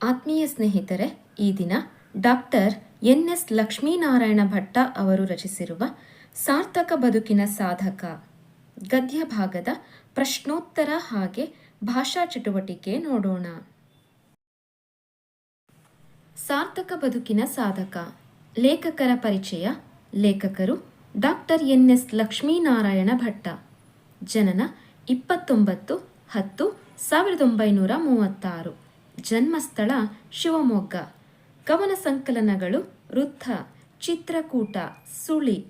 ಆತ್ಮೀಯ ಸ್ನೇಹಿತರೆ, ಈ ದಿನ doctor N S Lakshminarayana Bhatta ಅವರು ರಚಿಸಿರುವ ಸಾರ್ಥಕ ಬದುಕಿನ ಸಾಧಕ ಗದ್ಯ ಭಾಗದ ಪ್ರಶ್ನೋತ್ತರ ಹಾಗೆ ಭಾಷಾ ಚಟುವಟಿಕೆ ನೋಡೋಣ. ಸಾರ್ಥಕ ಬದುಕಿನ ಸಾಧಕ, ಲೇಖಕರ ಪರಿಚಯ, ಲೇಖಕರು doctor N S Lakshminarayana Bhatta. ಜನನ ಇಪ್ಪತ್ತೊಂಬತ್ತು ಹತ್ತು ಸಾವಿರದ ಒಂಬೈನೂರ ಮೂವತ್ತಾರು. ಜನ್ಮಸ್ಥಳ ಶಿವಮೊಗ್ಗ. ಕವನ ಸಂಕಲನಗಳು ವೃತ್ತ, ಚಿತ್ರಕೂಟ, ಸುಳಿ.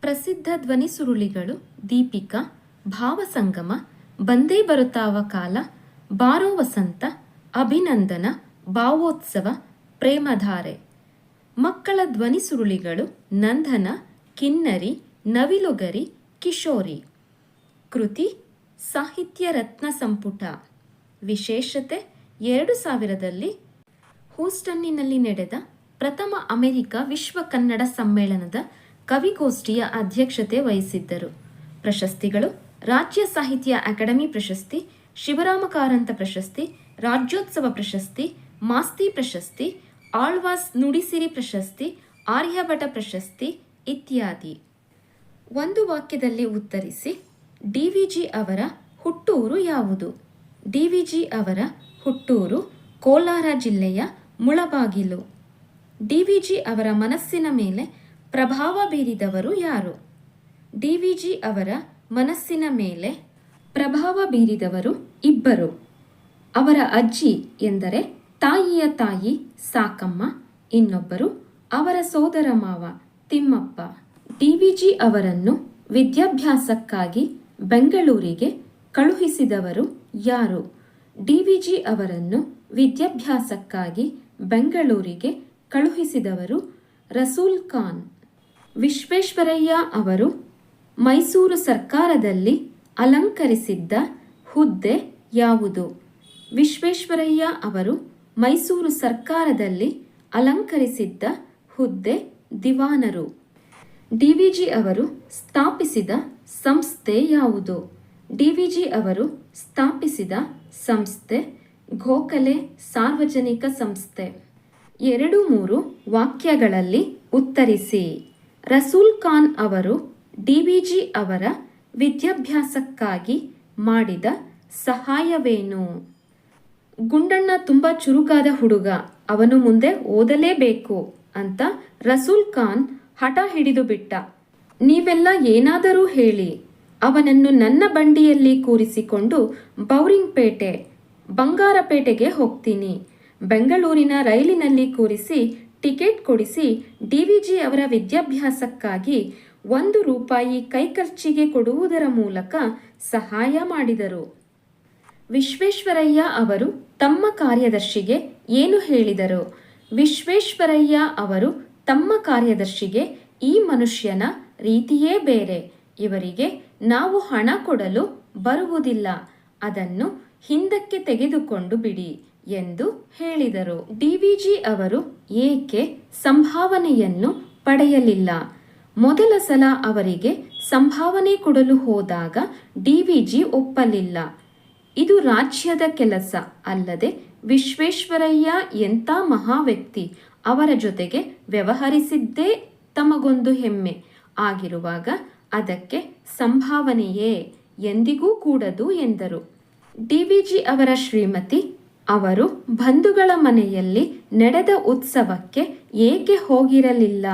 ಪ್ರಸಿದ್ಧ ಧ್ವನಿ ಸುರುಳಿಗಳು ದೀಪಿಕಾ ಭಾವಸಂಗಮ ಬಂದೇ ಬರುತ್ತಾವ ಕಾಲ, ಬಾರೋ ವಸಂತ, ಅಭಿನಂದನ, ಭಾವೋತ್ಸವ, ಪ್ರೇಮಧಾರೆ. ಮಕ್ಕಳ ಧ್ವನಿ ಸುರುಳಿಗಳು ನಂದನ, ಕಿನ್ನರಿ, ನವಿಲುಗರಿ, ಕಿಶೋರಿ. ಕೃತಿ, ಸಾಹಿತ್ಯ ರತ್ನ ಸಂಪುಟ. ವಿಶೇಷತೆ ಎರಡು ಸಾವಿರದಲ್ಲಿ ಹೂಸ್ಟನ್ನಿನಲ್ಲಿ ನಡೆದ ಪ್ರಥಮ ಅಮೆರಿಕ ವಿಶ್ವ ಕನ್ನಡ ಸಮ್ಮೇಳನದ ಕವಿಗೋಷ್ಠಿಯ ಅಧ್ಯಕ್ಷತೆ ವಹಿಸಿದ್ದರು. ಪ್ರಶಸ್ತಿಗಳು ರಾಜ್ಯ ಸಾಹಿತ್ಯ ಅಕಾಡೆಮಿ ಪ್ರಶಸ್ತಿ, ಶಿವರಾಮ ಕಾರಂತ ಪ್ರಶಸ್ತಿ, ರಾಜ್ಯೋತ್ಸವ ಪ್ರಶಸ್ತಿ, ಮಾಸ್ತಿ ಪ್ರಶಸ್ತಿ, ಆಳ್ವಾಸ್ ನುಡಿಸಿರಿ ಪ್ರಶಸ್ತಿ ಆರ್ಯಭಟ ಪ್ರಶಸ್ತಿ ಇತ್ಯಾದಿ. ಒಂದು ವಾಕ್ಯದಲ್ಲಿ ಉತ್ತರಿಸಿ ಡಿವಿಜಿ ಅವರ ಹುಟ್ಟೂರು ಯಾವುದು? ಡಿವಿಜಿ ಅವರ ಹುಟ್ಟೂರು, ಕೋಲಾರ ಜಿಲ್ಲೆಯ ಮುಳಬಾಗಿಲು. ಡಿವಿಜಿ ಅವರ ಮನಸ್ಸಿನ ಮೇಲೆ ಪ್ರಭಾವ ಬೀರಿದವರು ಯಾರು? ಡಿವಿಜಿ ಅವರ ಮನಸ್ಸಿನ ಮೇಲೆ ಪ್ರಭಾವ ಬೀರಿದವರು ಇಬ್ಬರು. ಅವರ ಅಜ್ಜಿ ಎಂದರೆ ತಾಯಿಯ ತಾಯಿ ಸಾಕಮ್ಮ, ಇನ್ನೊಬ್ಬರು ಅವರ ಸೋದರ ಮಾವ ತಿಮ್ಮಪ್ಪ. ಡಿವಿಜಿ ಅವರನ್ನು ವಿದ್ಯಾಭ್ಯಾಸಕ್ಕಾಗಿ ಬೆಂಗಳೂರಿಗೆ ಕಳುಹಿಸಿದವರು ಯಾರು? ಡಿವಿಜಿ ಅವರನ್ನು ವಿದ್ಯಾಭ್ಯಾಸಕ್ಕಾಗಿ ಬೆಂಗಳೂರಿಗೆ ಕಳುಹಿಸಿದವರು ರಸೂಲ್ ಖಾನ್. ವಿಶ್ವೇಶ್ವರಯ್ಯ ಅವರು ಮೈಸೂರು ಸರ್ಕಾರದಲ್ಲಿ ಅಲಂಕರಿಸಿದ್ದ ಹುದ್ದೆ ಯಾವುದು? ವಿಶ್ವೇಶ್ವರಯ್ಯ ಅವರು ಮೈಸೂರು ಸರ್ಕಾರದಲ್ಲಿ ಅಲಂಕರಿಸಿದ್ದ ಹುದ್ದೆ ದಿವಾನರು. ಡಿವಿಜಿ ಅವರು ಸ್ಥಾಪಿಸಿದ ಸಂಸ್ಥೆ ಯಾವುದು? ಡಿವಿಜಿ ಅವರು ಸ್ಥಾಪಿಸಿದ ಸಂಸ್ಥೆ ಗೋಖಲೆ ಸಾರ್ವಜನಿಕ ಸಂಸ್ಥೆ. ಎರಡು ಮೂರು ವಾಕ್ಯಗಳಲ್ಲಿ ಉತ್ತರಿಸಿ. ರಸೂಲ್ ಖಾನ್ ಅವರು ಡಿವಿಜಿ ಅವರ ವಿದ್ಯಾಭ್ಯಾಸಕ್ಕಾಗಿ ಮಾಡಿದ ಸಹಾಯವೇನು? ಗುಂಡಣ್ಣ ತುಂಬ ಚುರುಕಾದ ಹುಡುಗ, ಅವನು ಮುಂದೆ ಓದಲೇಬೇಕು ಅಂತ ರಸೂಲ್ ಖಾನ್ ಹಠ ಹಿಡಿದು ಬಿಟ್ಟ. ನೀವೆಲ್ಲ ಏನಾದರೂ ಹೇಳಿ. ಅವನನ್ನು ನನ್ನ ಬಂಡಿಯಲ್ಲಿ ಕೂರಿಸಿಕೊಂಡು ಬೌರಿಂಗ್ಪೇಟೆ, ಬಂಗಾರಪೇಟೆಗೆ ಹೋಗ್ತೀನಿ. ಬೆಂಗಳೂರಿನ ರೈಲಿನಲ್ಲಿ ಕೂರಿಸಿ ಟಿಕೆಟ್ ಕೊಡಿಸಿ ಡಿವಿಜಿ ಅವರ ವಿದ್ಯಾಭ್ಯಾಸಕ್ಕಾಗಿ ಒಂದು ರೂಪಾಯಿ ಕೈಖರ್ಚಿಗೆ ಕೊಡುವುದರ ಮೂಲಕ ಸಹಾಯ ಮಾಡಿದರು. ವಿಶ್ವೇಶ್ವರಯ್ಯ ಅವರು ತಮ್ಮ ಕಾರ್ಯದರ್ಶಿಗೆ ಏನು ಹೇಳಿದರು? ವಿಶ್ವೇಶ್ವರಯ್ಯ ಅವರು ತಮ್ಮ ಕಾರ್ಯದರ್ಶಿಗೆ ಈ ಮನುಷ್ಯನ ರೀತಿಯೇ ಬೇರೆ. ಇವರಿಗೆ ನಾವು ಹಣ ಕೊಡಲು ಬರುವುದಿಲ್ಲ, ಅದನ್ನು ಹಿಂದಕ್ಕೆ ತೆಗೆದುಕೊಂಡು ಬಿಡಿ ಎಂದು ಹೇಳಿದರು. ಡಿವಿಜಿ ಅವರು ಏಕೆ ಸಂಭಾವನೆಯನ್ನು ಪಡೆಯಲಿಲ್ಲ? ಮೊದಲ ಸಲ ಅವರಿಗೆ ಸಂಭಾವನೆ ಕೊಡಲು ಹೋದಾಗ ಡಿವಿಜಿ ಒಪ್ಪಲಿಲ್ಲ. ಇದು ರಾಜ್ಯದ ಕೆಲಸ ಅಲ್ಲದೆ ವಿಶ್ವೇಶ್ವರಯ್ಯ ಎಂಥ ಮಹಾ ವ್ಯಕ್ತಿ ಅವರ ಜೊತೆಗೆ ವ್ಯವಹರಿಸಿದ್ದೇ ತಮಗೊಂದು ಹೆಮ್ಮೆ. ಆಗಿರುವಾಗ ಅದಕ್ಕೆ ಸಂಭಾವನೆಯೇ ಎಂದಿಗೂ ಕೂಡದು ಎಂದರು. ಡಿವಿಜಿ ಅವರ ಶ್ರೀಮತಿ, ಅವರು ಬಂಧುಗಳ ಮನೆಯಲ್ಲಿ ನಡೆದ ಉತ್ಸವಕ್ಕೆ ಏಕೆ ಹೋಗಿರಲಿಲ್ಲ?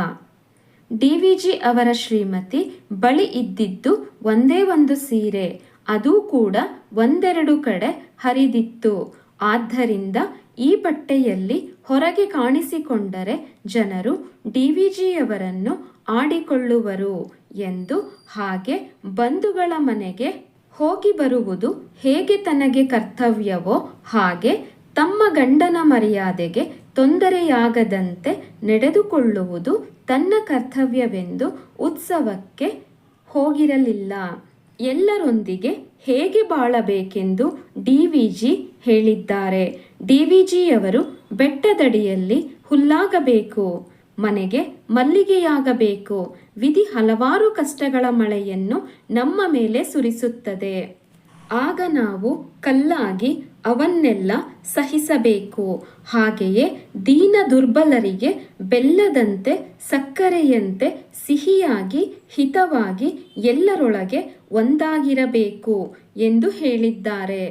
ಡಿವಿಜಿ ಅವರ ಶ್ರೀಮತಿ ಬಳಿ ಇದ್ದಿದ್ದು ಒಂದೇ ಒಂದು ಸೀರೆ, ಅದೂ ಕೂಡ ಒಂದೆರಡು ಕಡೆ ಹರಿದಿತ್ತು. ಆದ್ದರಿಂದ ಈ ಬಟ್ಟೆಯಲ್ಲಿ ಹೊರಗೆ ಕಾಣಿಸಿಕೊಂಡರೆ ಜನರು ಡಿವಿಜಿಯವರನ್ನು ಆಡಿಕೊಳ್ಳುವರು ಎಂದು ಹಾಗೆ ಬಂಧುಗಳ ಮನೆಗೆ ಹೋಗಿ ಬರುವುದು ಹೇಗೆ ತನಗೆ ಕರ್ತವ್ಯವೋ ಹಾಗೆ ತಮ್ಮ ಗಂಡನ ಮರ್ಯಾದೆಗೆ ತೊಂದರೆಯಾಗದಂತೆ ನಡೆದುಕೊಳ್ಳುವುದು ತನ್ನ ಕರ್ತವ್ಯವೆಂದು ಉತ್ಸವಕ್ಕೆ ಹೋಗಿರಲಿಲ್ಲ. ಎಲ್ಲರೊಂದಿಗೆ ಹೇಗೆ ಬಾಳಬೇಕೆಂದು ಡಿ ವಿ ಜಿ ಹೇಳಿದ್ದಾರೆ. ಡಿ ವಿ ಜಿಯವರು ಬೆಟ್ಟದಡಿಯಲ್ಲಿ ಹುಲ್ಲಾಗಬೇಕು. ಮನೆಗೆ ಮಲ್ಲಿಗೆಯಾಗಬೇಕು. ವಿಧಿ ಹಲವಾರು ಕಷ್ಟಗಳ ಮಳೆಯನ್ನು ನಮ್ಮ ಮೇಲೆ ಸುರಿಸುತ್ತದೆ. ಆಗ ನಾವು ಕಲ್ಲಾಗಿ ಅವನ್ನೆಲ್ಲ ಸಹಿಸಬೇಕು. ಹಾಗೆಯೇ ದೀನ ದುರ್ಬಲರಿಗೆ ಬೆಲ್ಲದಂತೆ, ಸಕ್ಕರೆಯಂತೆ, ಸಿಹಿಯಾಗಿ, ಹಿತವಾಗಿ ಎಲ್ಲರೊಳಗೆ ಒಂದಾಗಿರಬೇಕು ಎಂದು ಹೇಳಿದ್ದಾರೆ.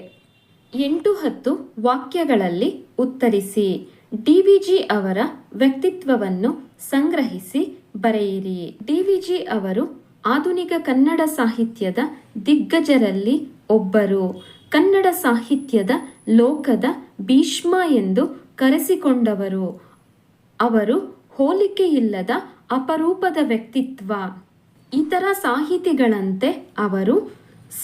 ಎಂಟು ಹತ್ತು ವಾಕ್ಯಗಳಲ್ಲಿ ಉತ್ತರಿಸಿ ಡಿವಿಜಿ ಅವರ ವ್ಯಕ್ತಿತ್ವವನ್ನು ಸಂಗ್ರಹಿಸಿ ಬರೆಯಿರಿ. ಡಿವಿಜಿ ಅವರು ಆಧುನಿಕ ಕನ್ನಡ ಸಾಹಿತ್ಯದ ದಿಗ್ಗಜರಲ್ಲಿ ಒಬ್ಬರು. ಕನ್ನಡ ಸಾಹಿತ್ಯದ ಲೋಕದ ಭೀಷ್ಮ ಎಂದು ಕರೆಸಿಕೊಂಡವರು. ಅವರು ಹೋಲಿಕೆಯಿಲ್ಲದ ಅಪರೂಪದ ವ್ಯಕ್ತಿತ್ವ. ಇತರ ಸಾಹಿತಿಗಳಂತೆ ಅವರು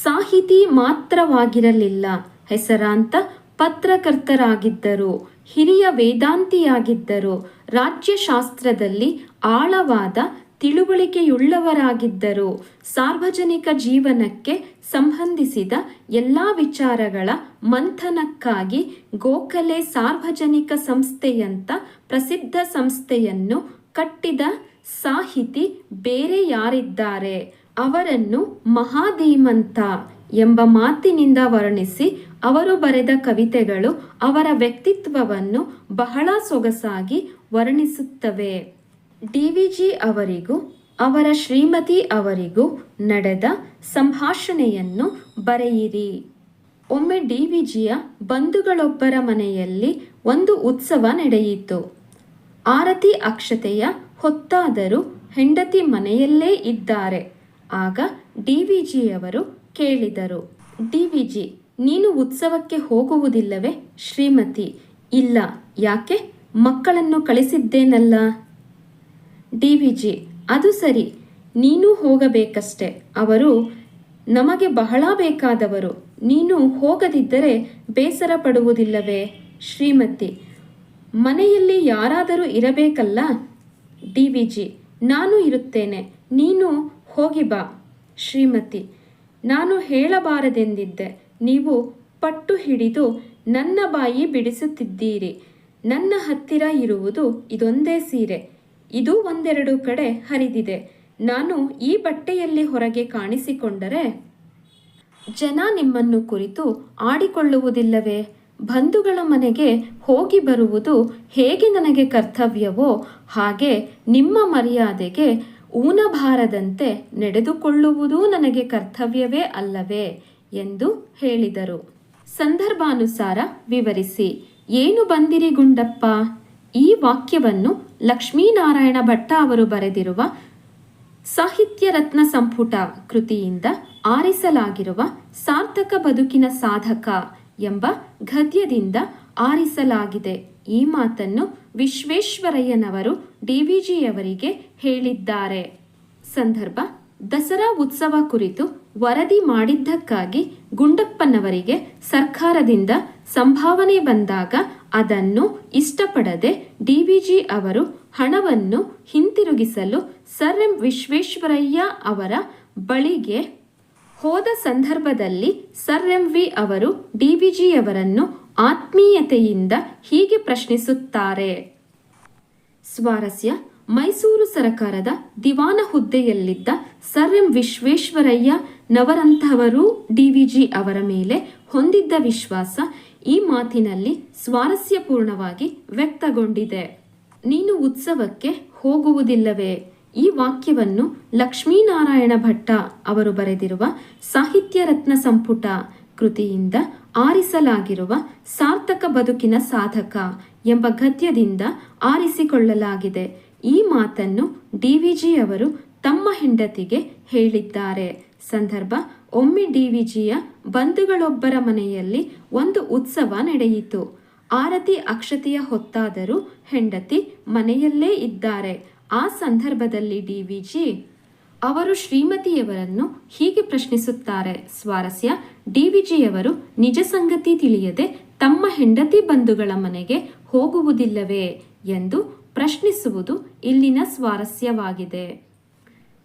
ಸಾಹಿತಿ ಮಾತ್ರವಾಗಿರಲಿಲ್ಲ. ಹೆಸರಾಂತ ಪತ್ರಕರ್ತರಾಗಿದ್ದರು. ಹಿರಿಯ ವೇದಾಂತಿಯಾಗಿದ್ದರು. ರಾಜ್ಯಶಾಸ್ತ್ರದಲ್ಲಿ ಆಳವಾದ ತಿಳುವಳಿಕೆಯುಳ್ಳವರಾಗಿದ್ದರು. ಸಾರ್ವಜನಿಕ ಜೀವನಕ್ಕೆ ಸಂಬಂಧಿಸಿದ ಎಲ್ಲ ವಿಚಾರಗಳ ಮಂಥನಕ್ಕಾಗಿ ಗೋಖಲೆ ಸಾರ್ವಜನಿಕ ಸಂಸ್ಥೆಯಂತ ಪ್ರಸಿದ್ಧ ಸಂಸ್ಥೆಯನ್ನು ಕಟ್ಟಿದ ಸಾಹಿತಿ ಬೇರೆ ಯಾರಿದ್ದಾರೆ? ಅವರನ್ನು ಮಹಾಧೀಮಂತ ಎಂಬ ಮಾತಿನಿಂದ ವರ್ಣಿಸಿ ಅವರು ಬರೆದ ಕವಿತೆಗಳು ಅವರ ವ್ಯಕ್ತಿತ್ವವನ್ನು ಬಹಳ ಸೊಗಸಾಗಿ ವರ್ಣಿಸುತ್ತವೆ. ಡಿವಿಜಿ ಅವರಿಗೂ, ಅವರ ಶ್ರೀಮತಿ ಅವರಿಗೂ ನಡೆದ ಸಂಭಾಷಣೆಯನ್ನು ಬರೆಯಿರಿ. ಒಮ್ಮೆ ಡಿ ಡಿವಿಜಿಯ ಬಂಧುಗಳೊಬ್ಬರ ಮನೆಯಲ್ಲಿ ಒಂದು ಉತ್ಸವ ನಡೆಯಿತು. ಆರತಿ ಅಕ್ಷತೆಯ ಹೊತ್ತಾದರೂ ಹೆಂಡತಿ ಮನೆಯಲ್ಲೇ ಇದ್ದಾರೆ. ಆಗ ಡಿ ವಿಜಿಯವರು ಕೇಳಿದರು. ಡಿ ಡಿವಿಜಿ ನೀನು ಉತ್ಸವಕ್ಕೆ ಹೋಗುವುದಿಲ್ಲವೇ? ಶ್ರೀಮತಿ. ಇಲ್ಲ. ಯಾಕೆ? ಮಕ್ಕಳನ್ನು ಕಳಿಸಿದ್ದೇನಲ್ಲ? ಡಿವಿಜಿ ಅದು ಸರಿ. ನೀನು ಹೋಗಬೇಕಷ್ಟೆ. ಅವರು, ನಮಗೆ ಬಹಳ ಬೇಕಾದವರು. ನೀನು ಹೋಗದಿದ್ದರೆ ಬೇಸರ ಪಡುವುದಿಲ್ಲವೇ? ಶ್ರೀಮತಿ. ಮನೆಯಲ್ಲಿ ಯಾರಾದರೂ ಇರಬೇಕಲ್ಲ? ಡಿವಿಜಿ ನಾನು ಇರುತ್ತೇನೆ. ನೀನು ಹೋಗಿ ಬಾ. ಶ್ರೀಮತಿ. ನಾನು ಹೇಳಬಾರದೆಂದಿದ್ದೆ. ನೀವು ಪಟ್ಟು ಹಿಡಿದು ನನ್ನ ಬಾಯಿ ಬಿಡಿಸುತ್ತಿದ್ದೀರಿ. ನನ್ನ ಹತ್ತಿರ ಇರುವುದು ಇದೊಂದೇ ಸೀರೆ. ಇದು ಒಂದೆರಡು ಕಡೆ ಹರಿದಿದೆ. ನಾನು ಈ ಬಟ್ಟೆಯಲ್ಲಿ ಹೊರಗೆ ಕಾಣಿಸಿಕೊಂಡರೆ ಜನ ನಿಮ್ಮನ್ನು ಕುರಿತು ಆಡಿಕೊಳ್ಳುವುದಿಲ್ಲವೇ? ಬಂಧುಗಳ ಮನೆಗೆ ಹೋಗಿ ಬರುವುದು ಹೇಗೆ ನನಗೆ ಕರ್ತವ್ಯವೋ, ಹಾಗೆ ನಿಮ್ಮ ಮರ್ಯಾದೆಗೆ ಊನಬಾರದಂತೆ ನಡೆದುಕೊಳ್ಳುವುದೂ ನನಗೆ ಕರ್ತವ್ಯವೇ ಅಲ್ಲವೇ? ಎಂದು ಹೇಳಿದರು. ಸಂದರ್ಭಾನುಸಾರ ವಿವರಿಸಿ, ಏನು ಬಂದಿರಿ ಗುಂಡಪ್ಪ? ಈ ವಾಕ್ಯವನ್ನು ಲಕ್ಷ್ಮೀನಾರಾಯಣ ಭಟ್ಟ ಅವರು ಬರೆದಿರುವ ಸಾಹಿತ್ಯ ರತ್ನ ಸಂಪುಟ ಕೃತಿಯಿಂದ ಆರಿಸಲಾಗಿರುವ ಸಾರ್ಥಕ ಬದುಕಿನ ಸಾಧಕ ಎಂಬ ಗದ್ಯದಿಂದ ಆರಿಸಲಾಗಿದೆ. ಈ ಮಾತನ್ನು ವಿಶ್ವೇಶ್ವರಯ್ಯನವರು ಡಿವಿಜಿಯವರಿಗೆ ಹೇಳಿದ್ದಾರೆ. ಸಂದರ್ಭ ದಸರಾ ಉತ್ಸವ ಕುರಿತು ವರದಿ ಮಾಡಿದ್ದಕ್ಕಾಗಿ ಗುಂಡಪ್ಪನವರಿಗೆ ಸರ್ಕಾರದಿಂದ ಸಂಭಾವನೆ ಬಂದಾಗ ಅದನ್ನು ಇಷ್ಟಪಡದೆ ಡಿವಿಜಿ ಅವರು ಹಣವನ್ನು ಹಿಂತಿರುಗಿಸಲು ಸರ್ ಎಂ ವಿಶ್ವೇಶ್ವರಯ್ಯ ಅವರ ಬಳಿಗೆ ಹೋದ ಸಂದರ್ಭದಲ್ಲಿ ಸರ್ ಎಂ ವಿ ಅವರು ಡಿವಿಜಿಯವರನ್ನು ಆತ್ಮೀಯತೆಯಿಂದ ಹೀಗೆ ಪ್ರಶ್ನಿಸುತ್ತಾರೆ. ಸ್ವಾರಸ್ಯ ಮೈಸೂರು ಸರಕಾರದ ದಿವಾನ ಹುದ್ದೆಯಲ್ಲಿದ್ದ ಸರ್ ಎಂ ವಿಶ್ವೇಶ್ವರಯ್ಯ ನವರಂತಹವರು ಡಿವಿಜಿ ಅವರ ಮೇಲೆ ಹೊಂದಿದ್ದ ವಿಶ್ವಾಸ ಈ ಮಾತಿನಲ್ಲಿ ಸ್ವಾರಸ್ಯಪೂರ್ಣವಾಗಿ ವ್ಯಕ್ತಗೊಂಡಿದೆ. ನೀನು ಉತ್ಸವಕ್ಕೆ ಹೋಗುವುದಿಲ್ಲವೇ? ಈ ವಾಕ್ಯವನ್ನು ಲಕ್ಷ್ಮೀನಾರಾಯಣ ಭಟ್ಟ ಅವರು ಬರೆದಿರುವ ಸಾಹಿತ್ಯ ರತ್ನ ಸಂಪುಟ ಕೃತಿಯಿಂದ ಆರಿಸಲಾಗಿರುವ ಸಾರ್ಥಕ ಬದುಕಿನ ಸಾಧಕ ಎಂಬ ಗದ್ಯದಿಂದ ಆರಿಸಿಕೊಳ್ಳಲಾಗಿದೆ. ಈ ಮಾತನ್ನು ಡಿವಿಜಿ ಅವರು ತಮ್ಮ ಹೆಂಡತಿಗೆ ಹೇಳಿದ್ದಾರೆ. ಸಂದರ್ಭ, ಒಮ್ಮೆ ಡಿವಿಜಿಯ ಬಂಧುಗಳೊಬ್ಬರ ಮನೆಯಲ್ಲಿ ಒಂದು ಉತ್ಸವ ನಡೆಯಿತು. ಆರತಿ ಅಕ್ಷತೆಯ ಹೊತ್ತಾದರೂ ಹೆಂಡತಿ ಮನೆಯಲ್ಲೇ ಇದ್ದಾರೆ. ಆ ಸಂದರ್ಭದಲ್ಲಿ ಡಿವಿಜಿ ಅವರು ಶ್ರೀಮತಿಯವರನ್ನು ಹೀಗೆ ಪ್ರಶ್ನಿಸುತ್ತಾರೆ. ಸ್ವಾರಸ್ಯ ಡಿವಿಜಿಯವರು ನಿಜ ಸಂಗತಿ ತಿಳಿಯದೆ ತಮ್ಮ ಹೆಂಡತಿ ಬಂಧುಗಳ ಮನೆಗೆ ಹೋಗುವುದಿಲ್ಲವೇ ಎಂದು ಪ್ರಶ್ನಿಸುವುದು ಇಲ್ಲಿನ ಸ್ವಾರಸ್ಯವಾಗಿದೆ.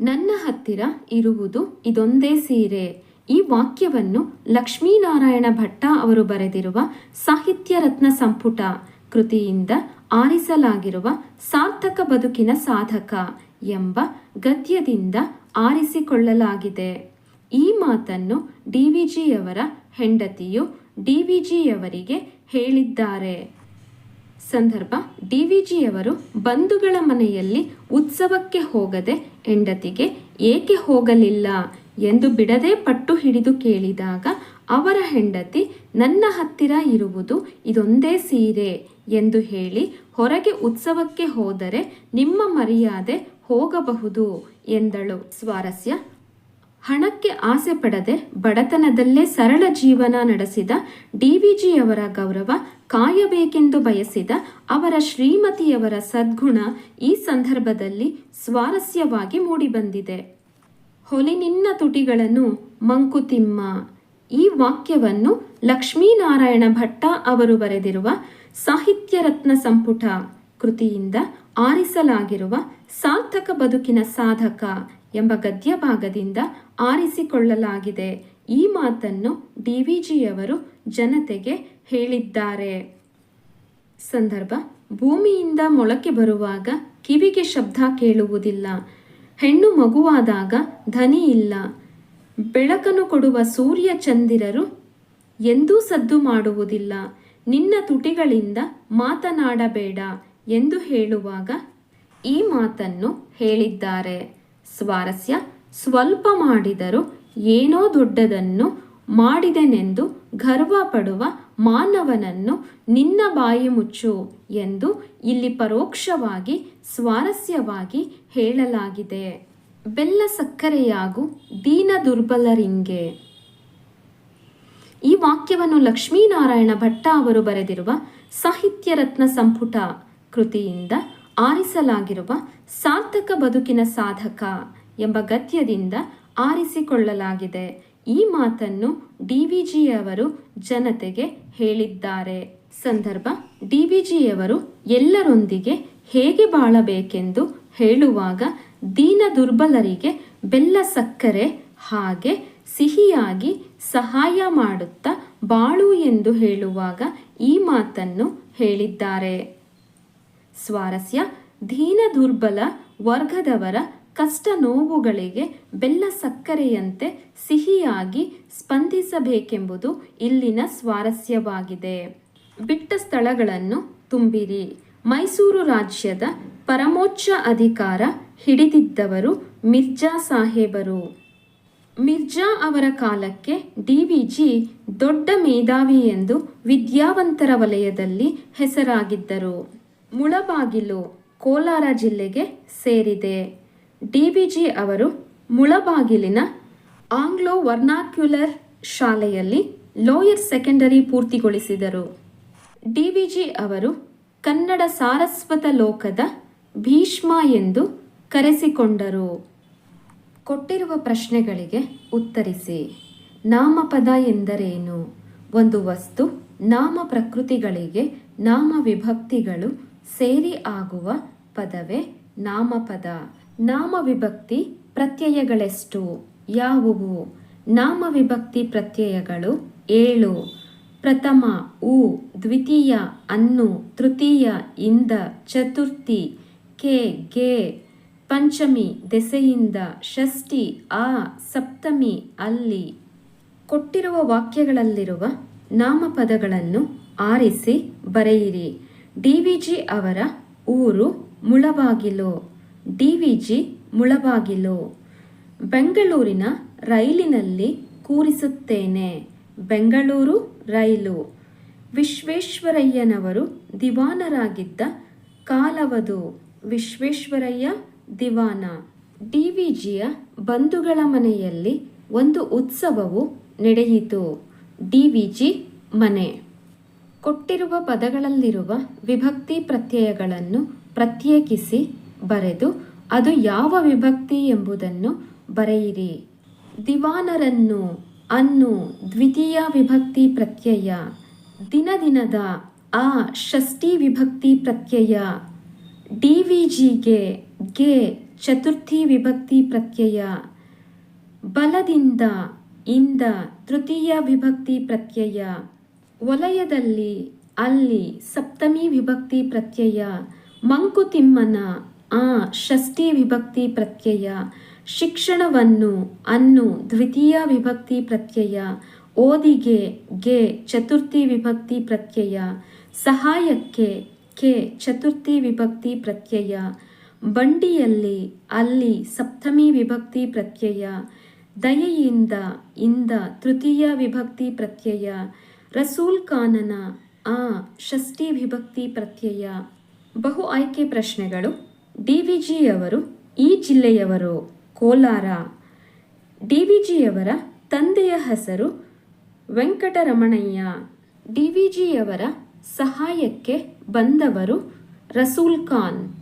ನನ್ನ ಹತ್ತಿರ ಇರುವುದು ಇದೊಂದೇ ಸೀರೆ. ಈ ವಾಕ್ಯವನ್ನು ಲಕ್ಷ್ಮೀನಾರಾಯಣ ಭಟ್ಟ ಅವರು ಬರೆದಿರುವ ಸಾಹಿತ್ಯ ರತ್ನ ಸಂಪುಟ ಕೃತಿಯಿಂದ ಆರಿಸಲಾಗಿರುವ ಸಾರ್ಥಕ ಬದುಕಿನ ಸಾಧಕ ಎಂಬ ಗದ್ಯದಿಂದ ಆರಿಸಿಕೊಳ್ಳಲಾಗಿದೆ. ಈ ಮಾತನ್ನು ಡಿವಿಜಿಯವರ ಹೆಂಡತಿಯು ಡಿವಿಜಿಯವರಿಗೆ ಹೇಳಿದ್ದಾರೆ. ಸಂದರ್ಭ ಡಿವಿಜಿಯವರು ಬಂಧುಗಳ ಮನೆಯಲ್ಲಿ ಉತ್ಸವಕ್ಕೆ ಹೋಗದೆ ಹೆಂಡತಿಗೆ ಏಕೆ ಹೋಗಲಿಲ್ಲ ಎಂದು ಬಿಡದೆ ಪಟ್ಟು ಹಿಡಿದು ಕೇಳಿದಾಗ, ಅವರ ಹೆಂಡತಿ, ನನ್ನ ಹತ್ತಿರ ಇರುವುದು ಇದೊಂದೇ ಸೀರೆ ಎಂದು ಹೇಳಿ ಹೊರಗೆ ಉತ್ಸವಕ್ಕೆ ಹೋದರೆ ನಿಮ್ಮ ಮರ್ಯಾದೆ ಹೋಗಬಹುದು ಎಂದಳು. ಸ್ವಾರಸ್ಯ. ಹಣಕ್ಕೆ ಆಸೆ ಪಡದೆ ಬಡತನದಲ್ಲೇ ಸರಳ ಜೀವನ ನಡೆಸಿದ ಡಿವಿಜಿಯವರ ಗೌರವ ಕಾಯಬೇಕೆಂದು ಬಯಸಿದ ಅವರ ಶ್ರೀಮತಿಯವರ ಸದ್ಗುಣ ಈ ಸಂದರ್ಭದಲ್ಲಿ ಸ್ವಾರಸ್ಯವಾಗಿ ಮೂಡಿಬಂದಿದೆ. ಹೊಲಿನಿನ್ನ ತುಟಿಗಳನ್ನು ಮಂಕುತಿಮ್ಮ. ಈ ವಾಕ್ಯವನ್ನು ಲಕ್ಷ್ಮೀನಾರಾಯಣ ಭಟ್ಟ ಅವರು ಬರೆದಿರುವ ಸಾಹಿತ್ಯ ರತ್ನ ಸಂಪುಟ ಕೃತಿಯಿಂದ ಆರಿಸಲಾಗಿರುವ ಸಾರ್ಥಕ ಬದುಕಿನ ಸಾಧಕ ಎಂಬ ಗದ್ಯ ಭಾಗದಿಂದ ಆರಿಸಿಕೊಳ್ಳಲಾಗಿದೆ. ಈ ಮಾತನ್ನು ಡಿವಿಜಿಯವರು ಜನತೆಗೆ ಹೇಳಿದ್ದಾರೆ. ಸಂದರ್ಭ, ಭೂಮಿಯಿಂದ ಮೊಳಕೆ ಬರುವಾಗ ಕಿವಿಗೆ ಶಬ್ದ ಕೇಳುವುದಿಲ್ಲ. ಹೆಣ್ಣು ಮಗುವಾದಾಗ ಧನಿ ಇಲ್ಲ. ಬೆಳಕನ್ನು ಕೊಡುವ ಸೂರ್ಯ ಚಂದಿರರು ಎಂದೂ ಸದ್ದು ಮಾಡುವುದಿಲ್ಲ. ನಿನ್ನ ತುಟಿಗಳಿಂದ ಮಾತನಾಡಬೇಡ ಎಂದು ಹೇಳುವಾಗ ಈ ಮಾತನ್ನು ಹೇಳಿದ್ದಾರೆ. ಸ್ವಾರಸ್ಯ, ಸ್ವಲ್ಪ ಮಾಡಿದರೂ ಏನೋ ದೊಡ್ಡದನ್ನು ಮಾಡಿದೆನೆಂದು ಗರ್ವ ಪಡುವ ಮಾನವನನ್ನು ನಿನ್ನ ಬಾಯಿ ಮುಚ್ಚು ಎಂದು ಇಲ್ಲಿ ಪರೋಕ್ಷವಾಗಿ, ಸ್ವಾರಸ್ಯವಾಗಿ ಹೇಳಲಾಗಿದೆ. ಬೆಲ್ಲ ಸಕ್ಕರೆಯಾಗು ದೀನ ದುರ್ಬಲರಿಂಗೆ. ಈ ವಾಕ್ಯವನ್ನು ಲಕ್ಷ್ಮೀನಾರಾಯಣ ಭಟ್ಟ ಅವರು ಬರೆದಿರುವ ಸಾಹಿತ್ಯ ರತ್ನ ಸಂಪುಟ ಕೃತಿಯಿಂದ ಆರಿಸಲಾಗಿರುವ ಸಾರ್ಥಕ ಬದುಕಿನ ಸಾಧಕ ಎಂಬ ಗದ್ಯದಿಂದ ಆರಿಸಿಕೊಳ್ಳಲಾಗಿದೆ. ಈ ಮಾತನ್ನು ಡಿವಿಜಿಯವರು ಜನತೆಗೆ ಹೇಳಿದ್ದಾರೆ. ಸಂದರ್ಭ ಡಿವಿಜಿಯವರು ಎಲ್ಲರೊಂದಿಗೆ ಹೇಗೆ ಬಾಳಬೇಕೆಂದು ಹೇಳುವಾಗ ದೀನ ದುರ್ಬಲರಿಗೆ ಬೆಲ್ಲ ಸಕ್ಕರೆ ಹಾಗೆ ಸಿಹಿಯಾಗಿ ಸಹಾಯ ಮಾಡುತ್ತಾ ಬಾಳು ಎಂದು ಹೇಳುವಾಗ ಈ ಮಾತನ್ನು ಹೇಳಿದ್ದಾರೆ. ಸ್ವಾರಸ್ಯ ದೀನ ದುರ್ಬಲ ವರ್ಗದವರ ಕಷ್ಟ ನೋವುಗಳಿಗೆ ಬೆಲ್ಲ ಸಕ್ಕರೆಯಂತೆ ಸಿಹಿಯಾಗಿ ಸ್ಪಂದಿಸಬೇಕೆಂಬುದು ಇಲ್ಲಿನ ಸ್ವಾರಸ್ಯವಾಗಿದೆ. ಬಿಟ್ಟ ಸ್ಥಳಗಳನ್ನು ತುಂಬಿರಿ. ಮೈಸೂರು ರಾಜ್ಯದ ಪರಮೋಚ್ಚ ಅಧಿಕಾರ ಹಿಡಿದಿದ್ದವರು ಮಿರ್ಜಾ ಸಾಹೇಬರು. ಮಿರ್ಜಾ ಅವರ ಕಾಲಕ್ಕೆ ಡಿ ವಿ ಜಿ ದೊಡ್ಡ ಮೇಧಾವಿ ಎಂದು ವಿದ್ಯಾವಂತರ ವಲಯದಲ್ಲಿ ಹೆಸರಾಗಿದ್ದರು. ಮುಳಬಾಗಿಲು ಕೋಲಾರ ಜಿಲ್ಲೆಗೆ ಸೇರಿದೆ. ಡಿವಿಜಿ ಅವರು ಮುಳಬಾಗಿಲಿನ ಆಂಗ್ಲೋ ವರ್ನಾಕ್ಯುಲರ್ ಶಾಲೆಯಲ್ಲಿ ಲೋಯರ್ ಸೆಕೆಂಡರಿ ಪೂರ್ತಿಗೊಳಿಸಿದರು. ಡಿವಿಜಿ ಅವರು ಕನ್ನಡ ಸಾರಸ್ವತ ಲೋಕದ ಭೀಷ್ಮ ಎಂದು ಕರೆಸಿಕೊಂಡರು. ಕೊಟ್ಟಿರುವ ಪ್ರಶ್ನೆಗಳಿಗೆ ಉತ್ತರಿಸಿ. ನಾಮಪದ ಎಂದರೇನು? ಒಂದು ವಸ್ತು ನಾಮ ಪ್ರಕೃತಿಗಳಿಗೆ ನಾಮ ವಿಭಕ್ತಿಗಳು ಸೇರಿ ಆಗುವ ಪದವೇ ನಾಮಪದ. ನಾಮ ವಿಭಕ್ತಿ ಪ್ರತ್ಯಯಗಳೆಷ್ಟು? ಯಾವುವು? ನಾಮವಿಭಕ್ತಿ ಪ್ರತ್ಯಯಗಳು ಏಳು. ಪ್ರಥಮ, ಉ, ದ್ವಿತೀಯ, ಅನ್ನು, ತೃತೀಯ, ಇಂದ, ಚತುರ್ಥಿ, ಕೆ, ಗೆ, ಪಂಚಮಿ, ದೆಸೆಯಿಂದ, ಷಷ್ಠಿ, ಆ, ಸಪ್ತಮಿ, ಅಲ್ಲಿ. ಕೊಟ್ಟಿರುವ ವಾಕ್ಯಗಳಲ್ಲಿರುವ ನಾಮಪದಗಳನ್ನು ಆರಿಸಿ ಬರೆಯಿರಿ. ಡಿವಿಜಿ ಅವರ ಊರು ಮುಳಬಾಗಿಲು. ಡಿವಿಜಿ ಮುಳಬಾಗಿಲು. ಬೆಂಗಳೂರಿನ ರೈಲಿನಲ್ಲಿ ಕೂರಿಸುತ್ತೇನೆ. ಬೆಂಗಳೂರು ರೈಲು. ವಿಶ್ವೇಶ್ವರಯ್ಯನವರು ದಿವಾನರಾಗಿದ್ದ ಕಾಲವದು. ವಿಶ್ವೇಶ್ವರಯ್ಯ ದಿವಾನ. ಡಿವಿಜಿಯ ಬಂಧುಗಳ ಮನೆಯಲ್ಲಿ ಒಂದು ಉತ್ಸವವು ನಡೆಯಿತು. ಡಿವಿಜಿ ಮನೆ. ಕೊಟ್ಟಿರುವ ಪದಗಳಲ್ಲಿರುವ ವಿಭಕ್ತಿ ಪ್ರತ್ಯಯಗಳನ್ನು ಪ್ರತ್ಯೇಕಿಸಿ ಬರೆದು, ಅದು ಯಾವ ವಿಭಕ್ತಿ ಎಂಬುದನ್ನು ಬರೆಯಿರಿ. ದಿವಾನರನ್ನು ಅನ್ನು ದ್ವಿತೀಯ ವಿಭಕ್ತಿ ಪ್ರತ್ಯಯ, ದಿನದಿನದ ಆ ಷಷ್ಠಿ ವಿಭಕ್ತಿ ಪ್ರತ್ಯಯ ಡಿ ವಿ ಜಿಗೆ ಗೆ ಚತುರ್ಥಿ ವಿಭಕ್ತಿ ಪ್ರತ್ಯಯ, ಬಲದಿಂದ ಇಂದ ತೃತೀಯ ವಿಭಕ್ತಿ ಪ್ರತ್ಯಯ, ವಲಯದಲ್ಲಿ ಅಲ್ಲಿ ಸಪ್ತಮಿ ವಿಭಕ್ತಿ ಪ್ರತ್ಯಯ, ಮಂಕುತಿಮ್ಮನ ಆ ಷಷ್ಠಿ ವಿಭಕ್ತಿ ಪ್ರತ್ಯಯ, ಶಿಕ್ಷಣವನ್ನು ಅನ್ನು ದ್ವಿತೀಯ ವಿಭಕ್ತಿ ಪ್ರತ್ಯಯ, ಓದಿಗೆ ಗೆ ಚತುರ್ಥಿ ವಿಭಕ್ತಿ ಪ್ರತ್ಯಯ, ಸಹಾಯಕ್ಕೆ ಕೆ ಚತುರ್ಥಿ ವಿಭಕ್ತಿ ಪ್ರತ್ಯಯ, ಬಂಡಿಯಲ್ಲಿ ಅಲ್ಲಿ ಸಪ್ತಮಿ ವಿಭಕ್ತಿ ಪ್ರತ್ಯಯ, ದಯೆಯಿಂದ ಇಂದ ತೃತೀಯ ವಿಭಕ್ತಿ ಪ್ರತ್ಯಯ, ರಸೂಲ್ ಖಾನನ ಆ ಷಷ್ಠಿ ವಿಭಕ್ತಿ ಪ್ರತ್ಯಯ. ಬಹು ಆಯ್ಕೆ ಪ್ರಶ್ನೆಗಳು. ಡಿ ವಿ ಜಿಯವರು, ಈ ಜಿಲ್ಲೆಯವರು ಕೋಲಾರ. ಡಿ ವಿ ಜಿಯವರ ತಂದೆಯ ಹೆಸರು ವೆಂಕಟರಮಣಯ್ಯ. ಡಿ ವಿ ಜಿಯವರ ಸಹಾಯಕ್ಕೆ ಬಂದವರು ರಸೂಲ್ ಖಾನ್.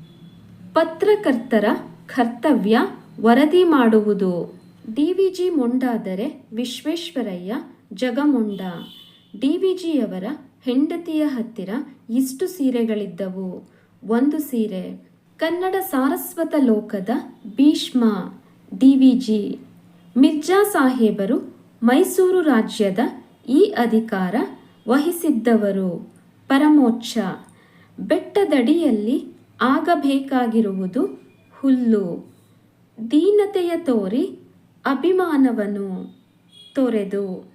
ಪತ್ರಕರ್ತರ ಕರ್ತವ್ಯ ವರದಿ ಮಾಡುವುದು. ಡಿವಿಜಿ ಮೊಂಡಾದರೆ ವಿಶ್ವೇಶ್ವರಯ್ಯ ಜಗಮೊಂಡ. ಡಿವಿಜಿಯವರ ಹೆಂಡತಿಯ ಹತ್ತಿರ ಇಷ್ಟು ಸೀರೆಗಳಿದ್ದವು. ಒಂದು ಸೀರೆ. ಕನ್ನಡ ಸಾರಸ್ವತ ಲೋಕದ ಭೀಷ್ಮ ಡಿವಿಜಿ ಮಿರ್ಜಾ ಸಾಹೇಬರು ಮೈಸೂರು ರಾಜ್ಯದ ಈ ಅಧಿಕಾರ ವಹಿಸಿದ್ದವರು. ಪರಮೋಚ್ಚ. ಬೆಟ್ಟದಡಿಯಲ್ಲಿ ಆಗಬೇಕಾಗಿರುವುದು ಹುಲ್ಲು. ದೀನತೆಯ ತೋರಿ ಅಭಿಮಾನವನ್ನು ತೊರೆದು.